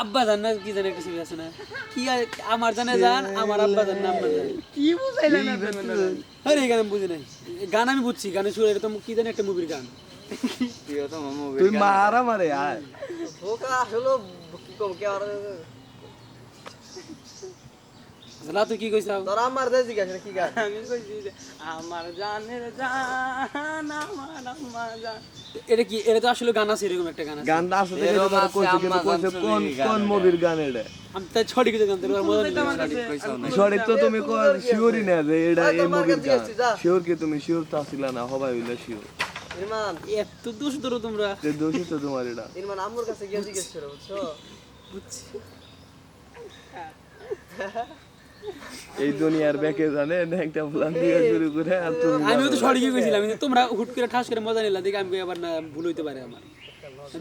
আব্বা জান না কি জানে একটা ছবি আছে না? কি আমার জানে জান আমার আব্বা জান না আম্মা জান। কি বুঝাইলেন না তুমি আরে গান আমি বুঝি নাই। গান আমি বুঝছি গানের সুর এটা তো কি জানি একটা মুভির গান। তুই মারা মারে আর বোকা হলো কি কম কে আর না তুই কি কইছ তোরা আমার দে জিজ্ঞাসা কি গান? আমি কইছি যে আমার জানের জান আমার আম্মা জান। এটা কি এটা তো আসলে গান আছে এরকম একটা গান আছে। গানটা আসলে দেখে তো কইছে কিন্তু কইছে কোন কোন মুভির গান এটা? আমি তাই ছড়ি কিছু গান তোর মজা তো তুমি শিওরই না যে এটা এই মুভির গান। শিওর কি তুমি শিওর তো আসিলা না হবাই হইলে শিওর ইরমান। এত দোষ ধরো তোমরা। যে দোষী তো তোমার এটা। ইরমান আম্মুর কাছে গিয়ে জিজ্ঞেস করো বুঝছ? বুঝছি। এই দুনিয়ার ব্যাকে জানে একটা প্ল্যান দিয়ে শুরু করে আর তুমি আমিও তো সরি কইছিলাম কিন্তু তোমরা হুট করে ঠাস করে মজা নিলা দেখে আমি কই আবার না ভুল হইতে পারে আমার।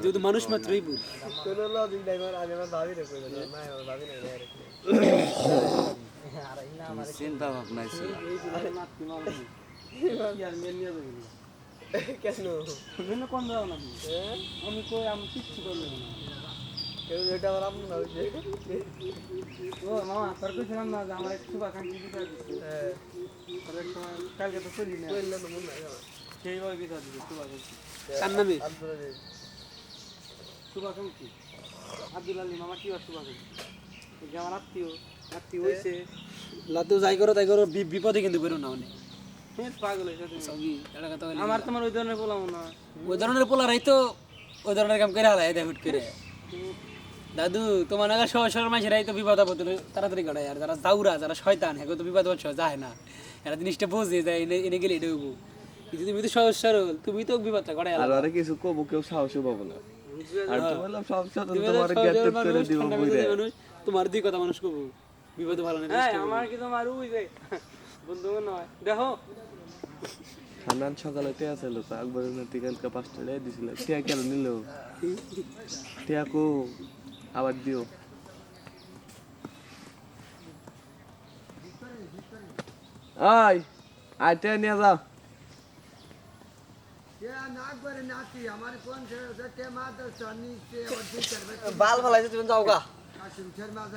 যেহেতু মানুষ মাত্রই ভুল। আমি চিন্তা ভাবনা ছিল। কেন? কোন দাও না আমি কই আমি কিচ্ছু করলাম না। এটা আমার আম্মু না হইছে ও মামা তোর কইছিলাম না যে আমার একটু শুভাকাঙ্ক্ষী দিতে হ্যাঁ। কালকে তো চলি না। কইলো না মন নাই সেইভাবে দিতে দিচ্ছে শুভাকাঙ্ক্ষী কার নামে? শুভাকাঙ্ক্ষী আব্দুল আলী মামা কি আর শুভাকাঙ্ক্ষী এই যে আমার আত্মীয় আত্মীয় হয়েছে লাতু যাই করো তাই করো বি- বিপদে কিন্তু বেরো না অনেক। হ্যাঁ আমার তোমার ওই ধরনের বললাম না। ওই ধরনের পোলারাই তো ওই ধরনের কাম করে হারায় দেখ হুট করে। দাদু তোমার নাগা সহজ সরল মানুষেরাই তো বিপদ আপদ তাড়াতাড়ি ঘটায় আর যারা দাউরা যারা শয়তান হ্যাঁ তো বিপদ হচ্ছে যায় না। এরা জিনিসটা বোঝে যায় এনে এনে গেলে এটা হইবো। কিন্তু তুমি তো সহজ সরল তুমি তো বিপদটা ঘটায় আর আরে কিছু কবু কেউ সাহসও পাবো না। আর সব সাথে তোমার সহজ করে দিব বুঝে তোমার দুই কথা মানুষ কবু বিপদে ভালো না হ্যাঁ আমার কি তোমার ওই যে বন্ধু নয় দেখো। হান্নান সকালে টিয়া ছিল তো আকবরের নাতি পাঁচটা টিয়া কেন নিল? টিয়া কো আবার দিও। আয় টিয়া নিয়ে যাও। বাল ফলাইছে তুমি যাও গা।